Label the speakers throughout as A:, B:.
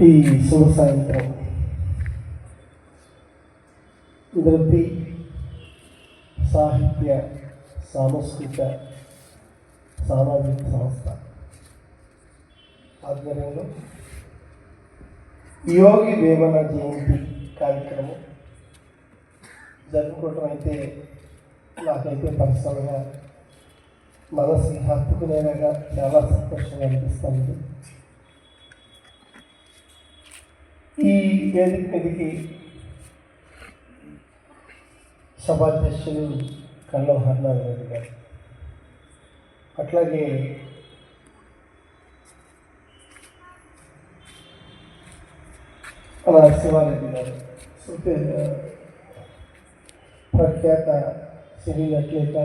A: ఈ శుభ సాయంత్రం నృతి సాహిత్య సాంస్కృతిక సామాజిక సంస్థ ఆధ్వర్యంలో యోగి వేమన జయంతి కార్యక్రమం జరుపుకోవటం అయితే నాకైతే పర్సనల్గా మనసుకి హత్తుకునేలాగా చాలా సంతోషంగా అనిపిస్తుంది. ఈ వేదిక మీదకి సభాధ్యక్షులు కల్లం రెడ్డి గారు. అట్లాగే మన శివారెడ్డి గారు. ప్రఖ్యాత ప్రఖ్యాత సివిల్ అథ్లెట్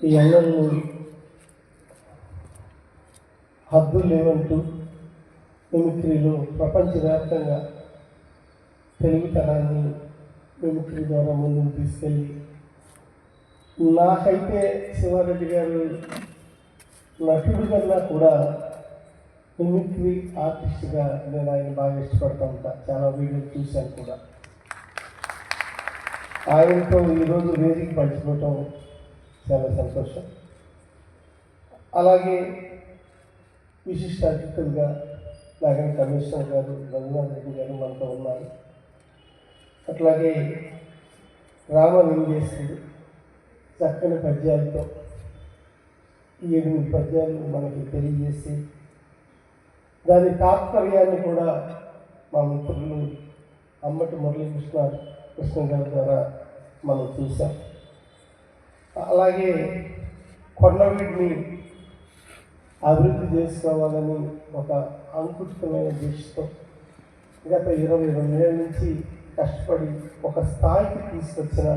A: ఈ అన్నలు హద్దు లేవంటూ మిమిక్రీలో ప్రపంచవ్యాప్తంగా తెలుగుతనాన్ని మిమిక్రీ ద్వారా ముందుకు తీసుకెళ్ళి నాకైతే శివారెడ్డి గారు నటుడు కన్నా కూడా మిమిక్రీ ఆర్టిస్ట్గా నేను ఆయన బాగా ఇష్టపడుతూ ఉంటాను చాలా వీడియోలు చూశాను కూడా. ఆయనతో ఈరోజు వేదిక పంచుకోవటం చాలా సంతోషం. అలాగే విశిష్ట అతిథులుగా నగర కమిషనర్ గారు రఘునాథ్ రెడ్డి గారు మనతో ఉన్నారు. అట్లాగే రామలింగేశ్వరుడు చక్కని పద్యాలతో ఈ ఎనిమిది పద్యాలు మనకి తెలియజేసి దాని తాత్పర్యాన్ని కూడా మా మిత్రులు అమ్మటి మురళీకృష్ణ కృష్ణ గారి ద్వారా మనం చూసాం. అలాగే కొండవీటిని అభివృద్ధి చేసుకోవాలని ఒక అంకుటితమైన దృష్టితో గత ఇరవై రెండేళ్ళ నుంచి కష్టపడి ఒక స్థాయికి తీసుకొచ్చిన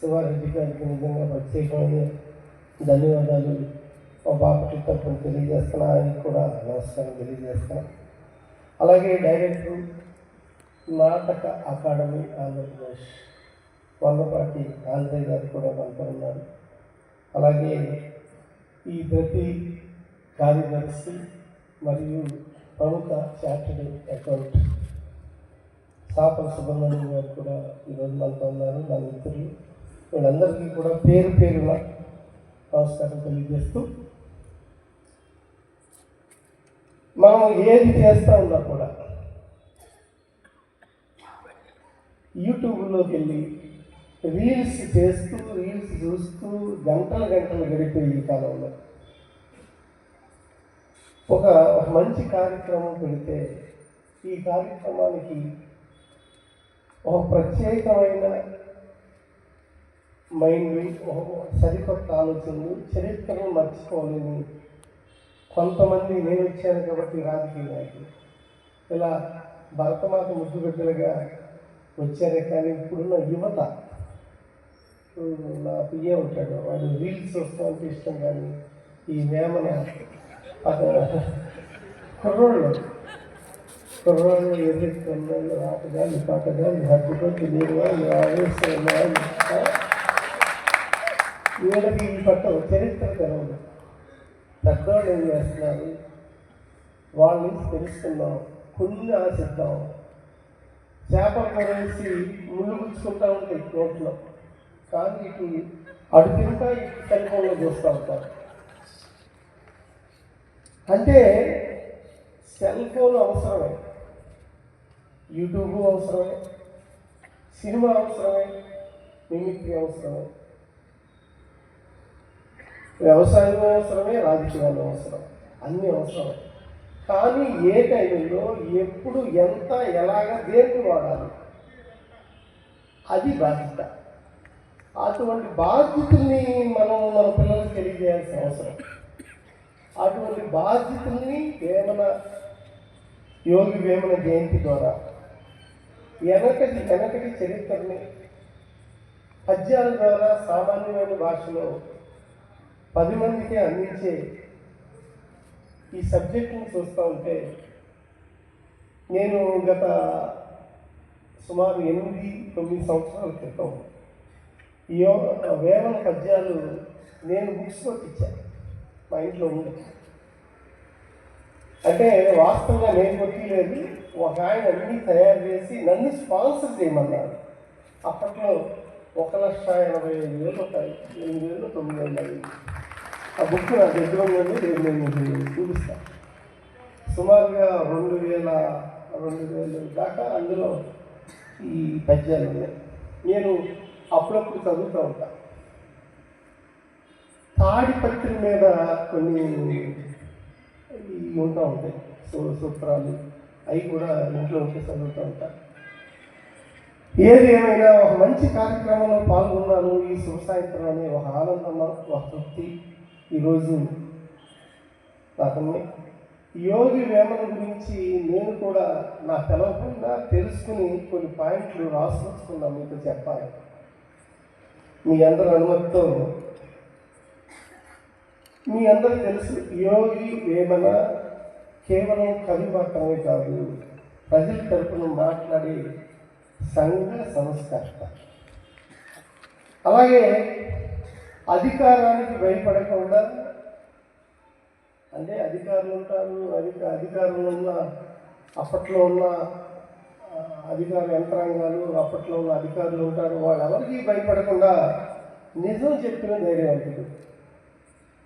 A: శివారెడ్డి గారికి నిజంగా ప్రత్యేకమైన ధన్యవాదాలు. మా బాపటి తరఫున తెలియజేస్తున్నా ఆయనకు కూడా నమస్కారం తెలియజేస్తాను అలాగే డైరెక్టర్ నాటక అకాడమీ ఆంధ్రప్రదేశ్. వందపాటి ఆంధ్రయ్య గారు కూడా మనతో ఉన్నారు. అలాగే ఈ ప్రతి కార్యదర్శి మరియు ప్రముఖ చార్టెడ్ అకౌంట్ సాపల సుబ్రహ్మణ్యం గారు కూడా ఈరోజు మనతో ఉన్నారు నా మిత్రులు. వీళ్ళందరికీ కూడా పేరు పేరున నమస్కారం తెలియజేస్తూ మనం ఏది చేస్తూ ఉన్నా కూడా యూట్యూబ్లోకి వెళ్ళి రీల్స్ చేస్తూ రీల్స్ చూస్తూ గంటలు గంటలు గడిపే ఈ కాలంలో. ఒక మంచి కార్యక్రమం పెడితే ఈ కార్యక్రమానికి ఒక ప్రత్యేకమైన మైండ్ సరికొత్త ఆలోచనలు చరిత్రను మర్చిపోలేని కొంతమంది నేను వచ్చాను కాబట్టి రాజకీయ నాయకులు. ఇలా భరతమాత ముద్దు బిడ్డలుగా వచ్చారే కానీ ఇప్పుడున్న యువత నా పిఏ ఉంటాడు. వాడు రీల్స్ వస్తామంటే ఇష్టం కానీ ఈ వేమన అతను కుర్రోళ్ళు కుర్రోళ్ళు ఎదుర్కొన్నాళ్ళు ఆటగాళ్ళు పాటగాళ్ళు హద్దుకొట్టి నీరు వాళ్ళు ఆవేశం వాళ్ళు వీళ్ళకి ఈ పట్ట చరిత్ర తెలవదు. పెద్దవాళ్ళు ఏం చేస్తున్నారు? వాళ్ళని తెలుసుకుందాం కొన్ని ఆశిద్దాం. చేప కొనేసి ముళ్ళు గుచ్చుకుంటా ఉంటాయి నోట్లో కానీ ఇటు అటు తింటా ఇటు సెల్ఫోన్లో చూస్తూ ఉంటారు. అంటే సెల్ ఫోన్ అవసరమే. యూట్యూబ్ అవసరమే. సినిమా అవసరమే. మిమిక్రీ అవసరమే. వ్యవసాయం అవసరమే రాజకీయాలు అవసరం. అన్నీ అవసరమే. కానీ ఏ టైంలో ఎప్పుడు ఎంత ఎలాగ దేన్ని వాడాలి? అది బాధ్యత. అటువంటి బాధ్యతల్ని మనం మన పిల్లలకు తెలియజేయాల్సిన అవసరం. అటువంటి బాధ్యతల్ని వేమన యోగి వేమన జయంతి ద్వారా వెనకటి వెనకటి చరిత్రని పద్యాల ద్వారా సామాన్యమైన భాషలో పది మందికి అందించే ఈ సబ్జెక్ట్ని చూస్తూ ఉంటే నేను గత సుమారు ఎనిమిది తొమ్మిది సంవత్సరాల క్రితం ఈ యో- వేమన పద్యాలు నేను బుక్స్ కొట్టించాను మా ఇంట్లో ఉంది. అంటే వాస్తవంగా నేను కొట్టిలేదు. ఒక ఆయన అన్నీ తయారు చేసి నన్ను స్పాన్సర్ చేయమన్నారు. అప్పట్లో ఒక లక్ష ఎనభై ఐదు వేలు ఒక ఎనిమిది వేలు తొమ్మిది వందలు. ఆ బుక్ నా దగ్గర ఉందండి నేను నేను మీకు చూపిస్తాను సుమారుగా రెండు వేల రెండు వేలు దాకా అందులో ఈ పద్యాలు ఉన్నాయి. నేను అప్పుడప్పుడు చదువుతూ ఉంటాను తాడిపత్రి మీద కొన్ని ఇవి ఉంటా ఉంటాయి. సూ సూత్రాలు. అవి కూడా ఇంట్లో ఉంటే చదువుతూ ఉంటాను ఏది ఏమైనా ఒక మంచి కార్యక్రమంలో పాల్గొన్నాను. ఈ శుభ సాయంత్రం అనే ఒక ఆనందం ఒక తృప్తి ఈరోజు నాకున్నాయి యోగి వేమన గురించి నేను కూడా నా తెలవకుండా తెలుసుకుని కొన్ని పాయింట్లు రాసుకొచ్చుకున్నా మీతో చెప్పాలి. మీ అందరి అనుమతితో. మీ అందరికి తెలుసు యోగి వేమన కేవలం కవి మాత్రమే కాదు ప్రజల తరపున మాట్లాడే సంఘ సంస్కర్త. అలాగే అధికారానికి భయపడకుండా అంటే అధికారులు ఉంటారు అధిక అధికారులు ఉన్న అప్పట్లో ఉన్న అధికార యంత్రాంగాలు అప్పట్లో ఉన్న అధికారులు ఉంటారు. వాళ్ళు ఎవరికి భయపడకుండా నిజం చెప్పిన ధైర్యవంతుడు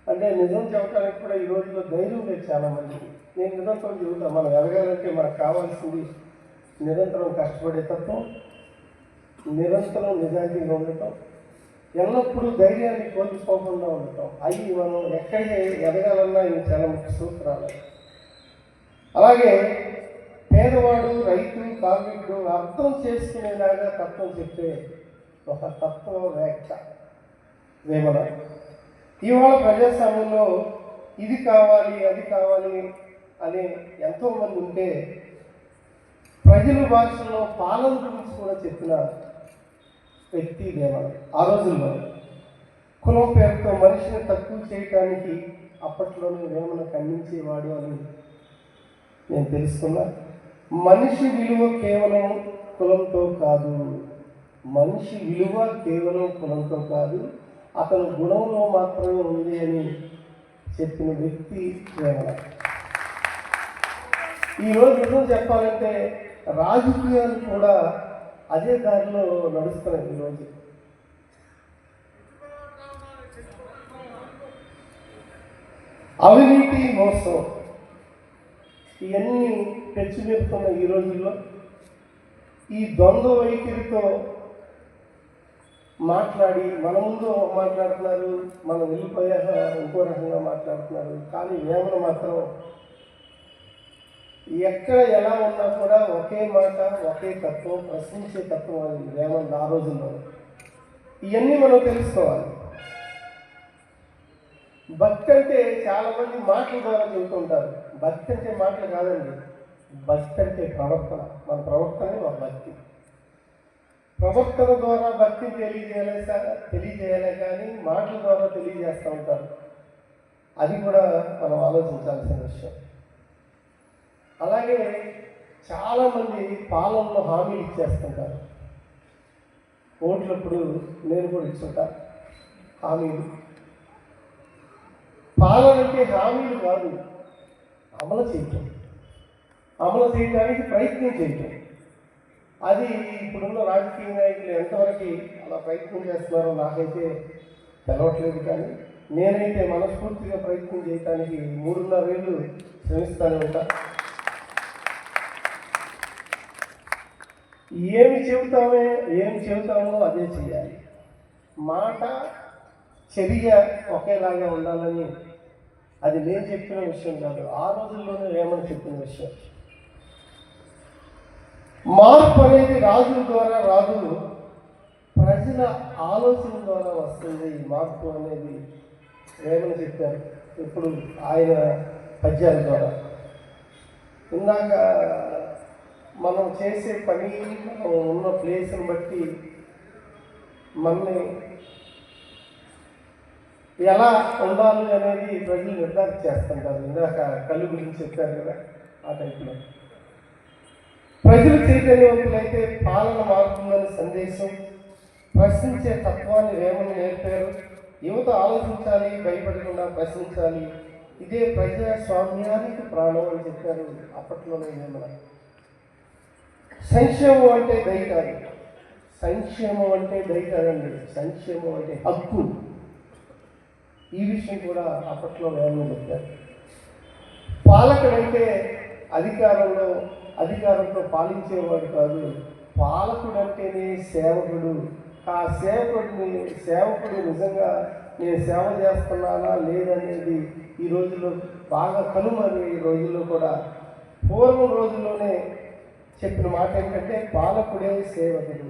A: అంటే నిజం చెప్పడానికి కూడా ఈ రోజుల్లో ధైర్యం లేదు చాలామందికి. నేను నిరంతరం చెబుతాను మనం ఎదగాలంటే మనకు కావాల్సింది నిరంతరం కష్టపడే తత్వం నిరంతరం నిజాయితీగా ఉండటం. ఎల్లప్పుడూ ధైర్యాన్ని కోల్పోకుండా ఉండటం. అవి మనం ఎక్కడికి ఎదగాలన్నా ఇవి చాలా ముఖ్య సూత్రాలు. అలాగే పేదవాడు రైతు కార్మికుడు అర్థం చేసుకునేలాగా తత్వం చెప్పే ఒక తత్వం వ్యాఖ్య. వేమన ఇవాళ ప్రజాస్వామ్యంలో ఇది కావాలి అది కావాలి అని ఎంతోమంది ఉంటే ప్రజల భాషలో పాలన గురించి కూడా చెప్పినారు. వ్యక్తి వేమన ఆ రోజుల్లో కులం పేరుతో మనిషిని తక్కువ చేయటానికి అప్పట్లోనే వేమన ఖండించేవాడు అని నేను తెలుసుకున్నా. మనిషి విలువ కేవలం కులంతో కాదు. మనిషి విలువ కేవలం కులంతో కాదు. అతని గుణంలో మాత్రమే ఉంది అని చెప్పిన వ్యక్తి వేమన ఈరోజు నిజం చెప్పాలంటే రాజకీయాలు కూడా అదే దారిలో నడుస్తున్నాయి ఈరోజు అవినీతి మోసం. ఇవన్నీ పెంచుమెరుతున్న ఈ రోజుల్లో ఈ ద్వంద్వ వైఖరితో మాట్లాడి మన ముందు మాట్లాడుతున్నారు మనం వెళ్ళిపోయాక ఇంకో రకంగా మాట్లాడుతున్నారు. కానీ వేమన మాత్రం ఎక్కడ ఎలా ఉన్నా కూడా ఒకే మాట ఒకే తత్వం ప్రశ్నించే తత్వం అది వేమన్ ఆ రోజుల్లో. ఇవన్నీ మనం తెలుసుకోవాలి. భక్తి అంటే చాలామంది మాటల ద్వారా చెబుతుంటారు. భక్తి అంటే మాటలు కాదండి. భక్తి అంటే ప్రవర్తన. మన ప్రవర్తనే మన భక్తి. ప్రవర్తన ద్వారా భక్తి తెలియజేయాలి సార్ తెలియజేయాలి కానీ మాటల ద్వారా తెలియజేస్తూ ఉంటారు. అది కూడా మనం ఆలోచించాల్సిన విషయం. అలాగే చాలామంది పాలనలో హామీలు ఇచ్చేస్తుంటారు. ఓట్లప్పుడు నేను కూడా ఇచ్చుంటా హామీలు. పాలన అంటే హామీలు కాదు అమలు చేయటం. అమలు చేయడానికి ప్రయత్నం చేయటం. అది ఇప్పుడున్న రాజకీయ నాయకులు ఎంతవరకు అలా ప్రయత్నం చేస్తున్నారో నాకైతే తెలవట్లేదు కానీ నేనైతే మనస్ఫూర్తిగా ప్రయత్నం చేయడానికి మూడున్నర వేలు శ్రమిస్తానే ఉంటాను ఏమి చెబుతామే ఏమి చెబుతామో అదే చేయాలి మాట చర్య ఒకేలాగా ఉండాలని అది నేను చెప్పిన విషయం కాదు ఆ రోజుల్లోనే ఏమని చెప్పిన విషయం. మార్పు అనేది రాజుల ద్వారా రాదు ప్రజల ఆలోచన ద్వారా వస్తుంది. ఈ మార్పు అనేది ఏమని చెప్పారు. ఇప్పుడు ఆయన పద్యాల ద్వారా. ఇందాక మనం చేసే పని మనం ఉన్న ప్లేస్ని బట్టి మనని ఎలా ఉండాలి అనేది ప్రజలు నిర్ధారణ చేస్తుంటారు. ఇందాక కళ్ళు గురించి చెప్పారు కదా ఆ టైప్లో ప్రజలు చైతన్యవంతులైతే పాలన మారుతుందని సందేశం ప్రశ్నించే తత్వాన్ని వేమని నేర్పారు. యువత ఆలోచించాలి భయపడకుండా ప్రశ్నించాలి. ఇదే ప్రజాస్వామ్యానికి ప్రాణం అని చెప్పారు అప్పట్లోనే వేమన సంక్షేమం అంటే దయ కాదు సంక్షేమం అంటే దయ కాదండి సంక్షేమం అంటే హక్కు. ఈ విషయం కూడా అప్పట్లో వేమన చెప్పారు. పాలకుడంటే అధికారంలో అధికారంతో పాలించేవాడు కాదు. పాలకుడు అంటేనే సేవకుడు. ఆ సేవకుడిని సేవకుడు నిజంగా నేను సేవ చేస్తున్నానా లేదనేది ఈ రోజుల్లో బాగా కనుమని ఈ రోజుల్లో కూడా పూర్వం రోజుల్లోనే చెప్పిన మాట ఏంటంటే పాలకుడే సేవకుడు.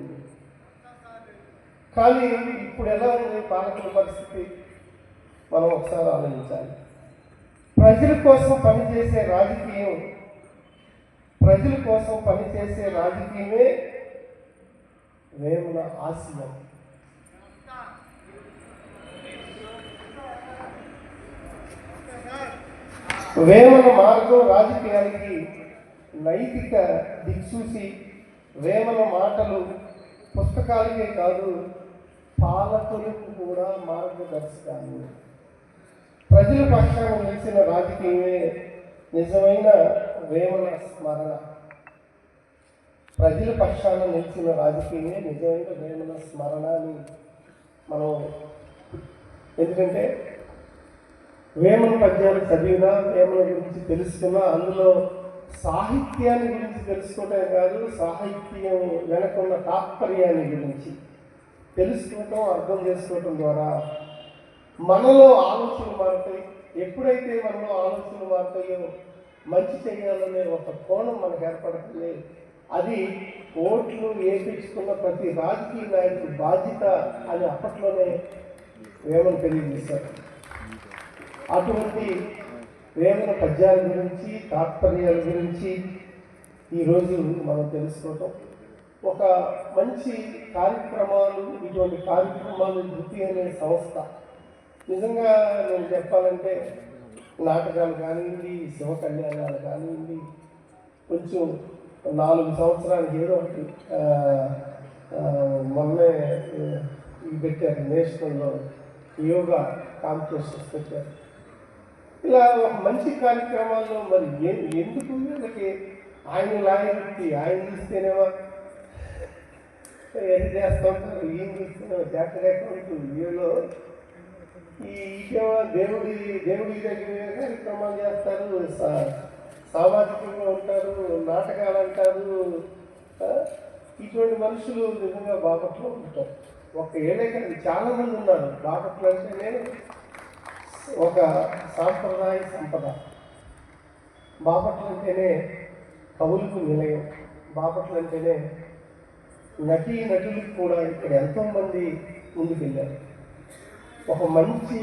A: కానీ ఇప్పుడు ఎలా ఉంది పాలకుల పరిస్థితి? మనం ఒకసారి ఆలోచించాలి. ప్రజల కోసం పనిచేసే రాజకీయం ప్రజల కోసం పనిచేసే రాజకీయమే వేముల ఆశయం వేమన మార్గం రాజకీయానికి నైతిక దిక్సూచి వేమల మాటలు పుస్తకాలకే కాదు పాలకులకు కూడా మార్గదర్శకాలు. ప్రజల పక్షాన నిలిచిన రాజకీయమే నిజమైన వేమన స్మరణ. ప్రజల పక్షాన నిలిచిన రాజకీయమే నిజమైన వేమన స్మరణ అని మనం ఎందుకంటే వేమన పద్యాలు చదివినా వేమన గురించి తెలుసుకున్నా అందులో సాహిత్యాన్ని గురించి తెలుసుకోవటమే కాదు సాహిత్యం వెనకున్న తాత్పర్యాన్ని గురించి తెలుసుకోవటం అర్థం చేసుకోవటం ద్వారా మనలో ఆలోచనలు మారుతాయి. ఎప్పుడైతే మనలో ఆలోచనలు మారుతాయో మంచి చేయాలనే ఒక కోణం మనకు ఏర్పడుతుంది. అది ఓట్లు వేయించుకున్న ప్రతి రాజకీయ నాయకుడి బాధ్యత అని అప్పట్లోనే వేమని తెలియజేశారు? అటువంటి ప్రేమల పద్యాల గురించి తాత్పర్యాల గురించి ఈరోజు మనం తెలుసుకోవటం ఒక మంచి కార్యక్రమాలు ఇటువంటి కార్యక్రమాలు వృత్తి అనే సంస్థ. నిజంగా నేను చెప్పాలంటే నాటకాలు కానివ్వండి శివ కళ్యాణాలు కానివ్వండి కొంచెం నాలుగు సంవత్సరాలకి ఏదో ఒకటి మొన్నే పెట్టారు నేషనల్లో యోగా కాంపిటీషన్స్ పెట్టారు. ఇలా ఒక మంచి కార్యక్రమాల్లో మరి ఏ- ఎందుకు వీళ్ళకి ఆయన లాయర్కి ఆయన చూస్తేనేమో ఏం చేస్తుంటారు ఏం చూస్తున్నావు చార్టెడ్ అకౌంట్ వీళ్ళు ఈ ఇకేమో దేవుడి దేవుడి దగ్గర కార్యక్రమాలు చేస్తారు. సా- సామాజికంగా ఉంటారు నాటకాలు అంటారు. ఇటువంటి మనుషులు నిజంగా బాపట్లో ఉంటారు. ఒక ఏడే కాదు చాలా మంది ఉన్నారు. బాపట్లు అంటేనే ఒక సాంప్రదాయ సంపద. బాపట్ల అంటేనే కవులకు నిలయం. బాపట్ల అంటేనే నటీ నటులకు కూడా ఇక్కడ ఎంతోమంది ముందుకెళ్ళారు. ఒక మంచి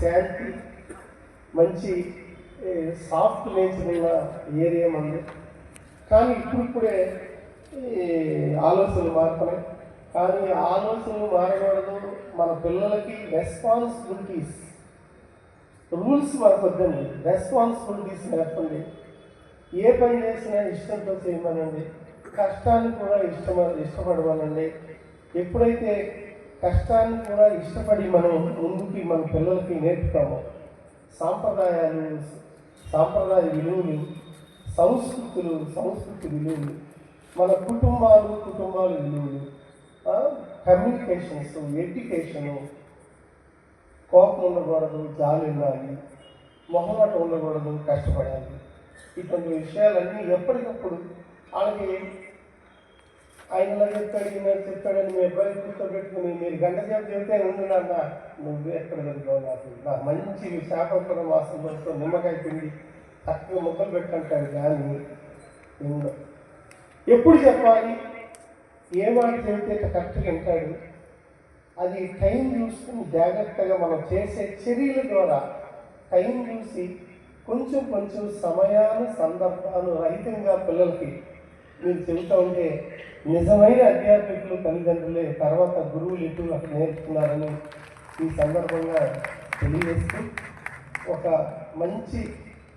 A: శాంతి మంచి సాఫ్ట్ నేచర్ ఉన్న ఏరియా మంది. కానీ ఇప్పుడిప్పుడే ఆలోచనలు మారుతున్నాయి కానీ ఆలోచనలు మారకూడదు. మన పిల్లలకి రెస్పాన్సిబిలిటీస్ రూల్స్ మనకు వద్దండి రెస్పాన్సిబిలిటీస్ నేర్పండి ఏ పని చేసినా ఇష్టంతో చేయమనండి. కష్టాన్ని కూడా ఇష్టమ ఇష్టపడమనండి. ఎప్పుడైతే కష్టాన్ని కూడా ఇష్టపడి మనం ముందుకి మన పిల్లలకి నేర్పుతామో సాంప్రదాయాలు సాంప్రదాయ విలువలు సంస్కృతులు సంస్కృతి విలువలు మన కుటుంబాలు కుటుంబాల విలువలు కమ్యూనికేషన్స్ ఎడ్యుకేషను కోపం ఉండకూడదు జాలి ఉండాలి మొహమాట ఉండకూడదు కష్టపడాలి ఇటువంటి విషయాలన్నీ ఎప్పటికప్పుడు వాళ్ళకి ఆయన చెప్తాడు ఈయన చెప్తాడని మీ అబ్బాయి కూర్చోబెట్టుకుని మీరు గంట సేపు చెబితే ఉండునన్నా నువ్వు ఎక్కడ వెళ్తావు నాకు. నాకు మంచి శాపంపుర మాసం వస్తూ నిమ్మకాయ పిండి చక్కగా ముక్కలు పెట్టుకుంటాడు కానీ ఎప్పుడు చెప్పాలి? ఏ మాట చెబితే కరెక్ట్గా వింటాడు? అది టైం చూసుకుని జాగ్రత్తగా మనం చేసే చర్యల ద్వారా టైం చూసి కొంచెం కొంచెం సమయాలు సందర్భాలు రహితంగా పిల్లలకి మీరు చెబుతూ ఉంటే నిజమైన అధ్యాపకులు తల్లిదండ్రులే తర్వాత గురువులు ఎటు అక్కడ నేర్చుకున్నారని ఈ సందర్భంగా తెలియజేస్తూ ఒక మంచి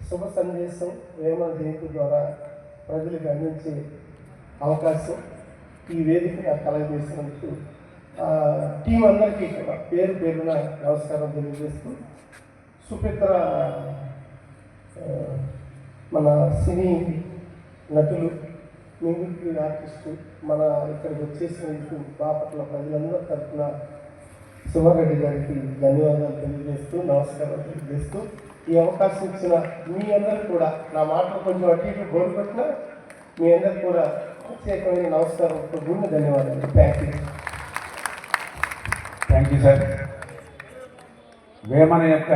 A: శుభ సందేశం వేమ జయంతి ద్వారా ప్రజలకు అందించే అవకాశం ఈ వేదిక నాకు కలగజేసినందుకు టీం అందరికీ కూడా పేరు పేరున నమస్కారం తెలియజేస్తూ సుపిత్ర మన సినీ నటులు మ్యూజిక్ ఆర్టిస్టు మన ఇక్కడికి వచ్చేసినందుకు బాపట్ల ప్రజలందరి తరఫున శివరెడ్డి గారికి ధన్యవాదాలు తెలియజేస్తూ నమస్కారం తెలియజేస్తూ ఈ అవకాశం ఇచ్చిన మీ అందరికి కూడా నా మాటలు కొంచెం అటు ఇటు బోరు మీ అందరికి కూడా ప్రత్యేకమైన నమస్కారం గుండె ధన్యవాదాలు. Thank you
B: thank you sir. Vemana యొక్క